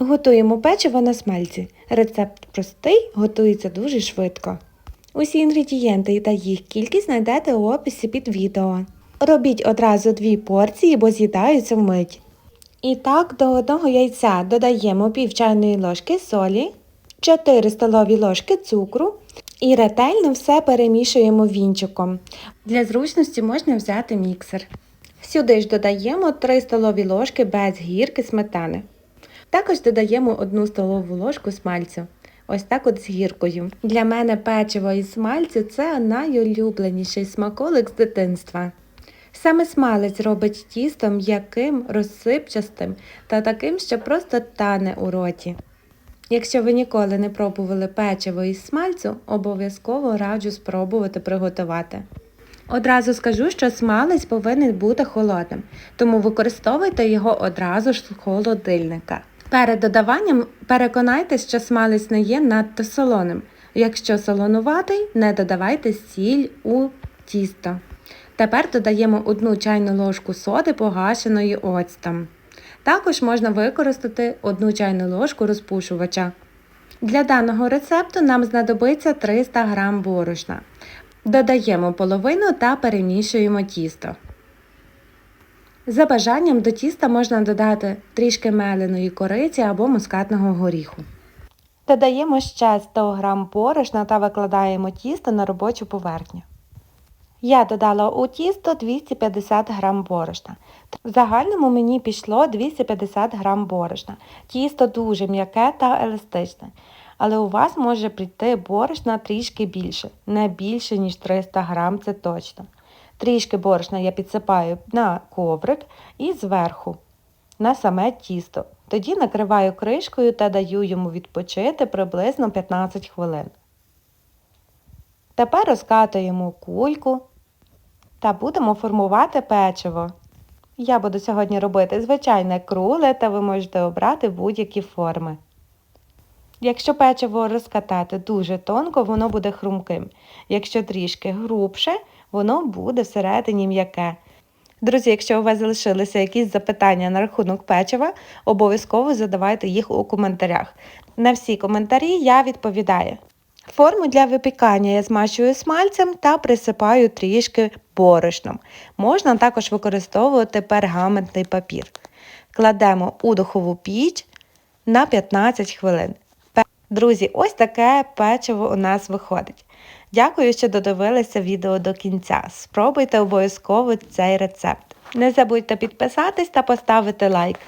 Готуємо печиво на смальці. Рецепт простий, готується дуже швидко. Усі інгредієнти та їх кількість знайдете у описі під відео. Робіть одразу дві порції, бо з'їдаються вмить. І так, до одного яйця додаємо пів чайної ложки солі, 4 столові ложки цукру і ретельно все перемішуємо вінчиком. Для зручності можна взяти міксер. Сюди ж додаємо 3 столові ложки без гірки сметани. Також додаємо 1 столову ложку смальцю. Ось так от з гіркою. Для мене печиво із смальцю це найулюбленіший смаколик з дитинства. Саме смалець робить тісто м'яким, розсипчастим та таким, що просто тане у роті. Якщо ви ніколи не пробували печиво із смальцю, обов'язково раджу спробувати приготувати. Одразу скажу, що смалець повинен бути холодним, тому використовуйте його одразу ж з холодильника. Перед додаванням переконайтесь, що смалець не є надто солоним. Якщо солонуватий, не додавайте сіль у тісто. Тепер додаємо 1 чайну ложку соди погашеної оцтом. Також можна використати 1 чайну ложку розпушувача. Для даного рецепту нам знадобиться 300 г борошна. Додаємо половину та перемішуємо тісто. За бажанням до тіста можна додати трішки меленої кориці або мускатного горіху. Додаємо ще 100 г борошна та викладаємо тісто на робочу поверхню. Я додала у тісто 250 г борошна. В загальному мені пішло 250 г борошна. Тісто дуже м'яке та еластичне. Але у вас може прийти борошна трішки більше, не більше, ніж 300 г, це точно. Трішки борошна я підсипаю на коврик і зверху на саме тісто. Тоді накриваю кришкою та даю йому відпочити приблизно 15 хвилин. Тепер розкатуємо кульку та будемо формувати печиво. Я буду сьогодні робити звичайне круле, та ви можете обрати будь-які форми. Якщо печиво розкатати дуже тонко, воно буде хрумким. Якщо трішки грубше, воно буде всередині м'яке. Друзі, якщо у вас залишилися якісь запитання на рахунок печива, обов'язково задавайте їх у коментарях. На всі коментарі я відповідаю. Форму для випікання я змащую смальцем та присипаю трішки борошном. Можна також використовувати пергаментний папір. Кладемо у духову піч на 15 хвилин. Друзі, ось таке печиво у нас виходить. Дякую, що додивилися відео до кінця. Спробуйте обов'язково цей рецепт. Не забудьте підписатись та поставити лайк.